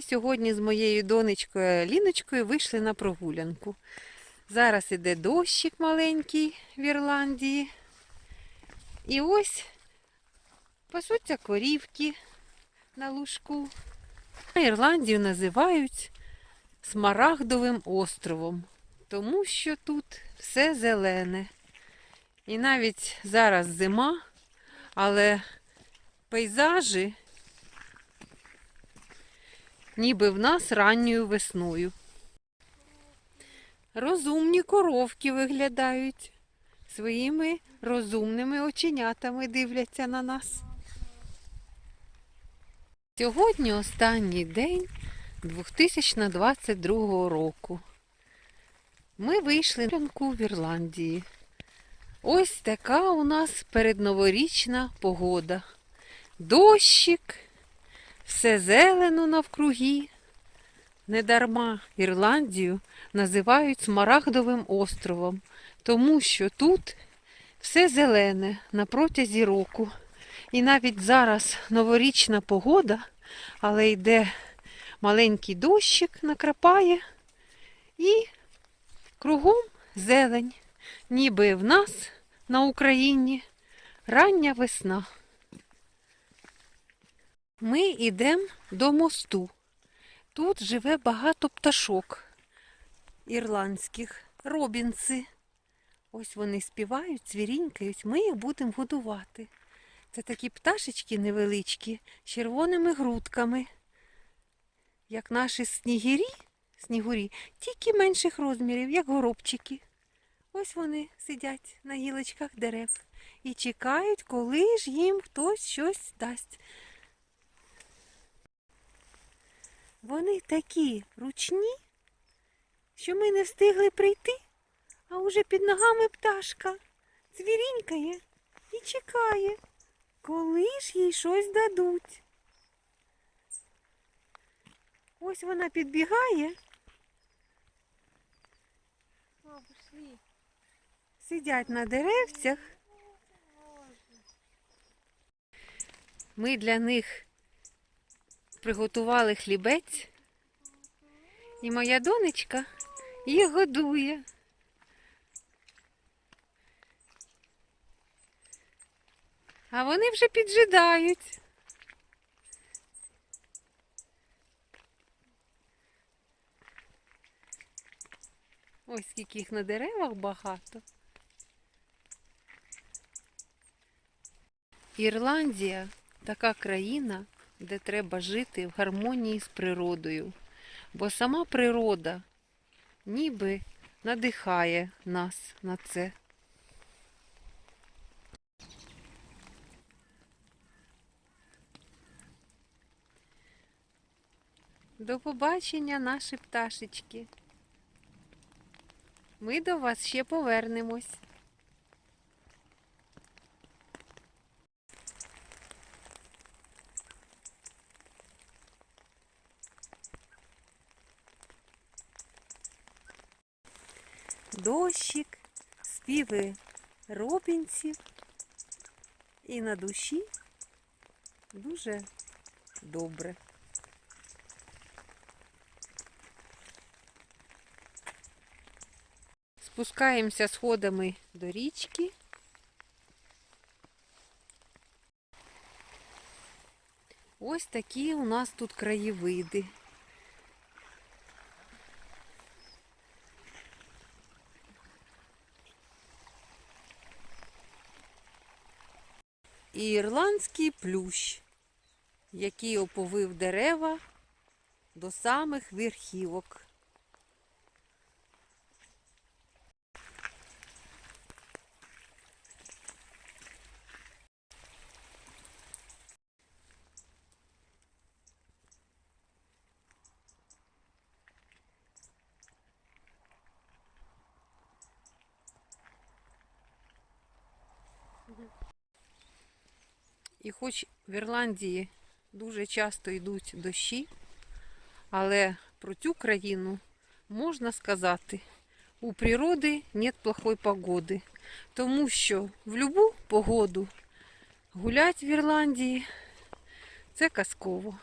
Сьогодні з моєю донечкою Ліночкою вийшли на прогулянку. Зараз іде дощик маленький в Ірландії. І ось пасуться корівки на лужку. Ірландію називають Смарагдовим островом, тому що тут все зелене. І навіть зараз зима, але пейзажі ніби в нас ранньою весною. Розумні коровки виглядають, своїми розумними оченятами дивляться на нас. Сьогодні останній день 2022 року. Ми вийшли на ранку в Ірландії. Ось така у нас передноворічна погода. Дощик, все зелено навкруги. Недарма Ірландію називають Смарагдовим островом, тому що тут все зелене на протязі року. І навіть зараз новорічна погода, але йде маленький дощик, накрапає, і кругом зелень, ніби в нас на Україні рання весна. Ми йдемо до мосту. Тут живе багато пташок ірландських, робінси. Ось вони співають, цвірінькають, ми їх будемо годувати. Це такі пташечки невеличкі, з червоними грудками, як наші снігирі, снігурі, тільки менших розмірів, як горобчики. Ось вони сидять на гілочках дерев і чекають, коли ж їм хтось щось дасть. Вони такі ручні, що ми не встигли прийти, а уже під ногами пташка цвірінькає і чекає, коли ж їй щось дадуть. Ось вона підбігає. Сидять на деревцях. Ми для них приготували хлібець, і моя донечка їх годує. А вони вже піджидають. Ось скільки їх на деревах багато. Ірландія така країна, де треба жити в гармонії з природою. Бо сама природа ніби надихає нас на це. До побачення, наші пташечки. Ми до вас ще повернемось. Дощик, співи робінців і на душі дуже добре. Спускаємося сходами до річки. Ось такі у нас тут краєвиди. І ірландський плющ, який оповив дерева до самих верхівок. І хоч в Ірландії дуже часто йдуть дощі, але про цю країну можна сказати, у природи нет плохої погоди, тому що в будь-яку погоду гулять в Ірландії це казково.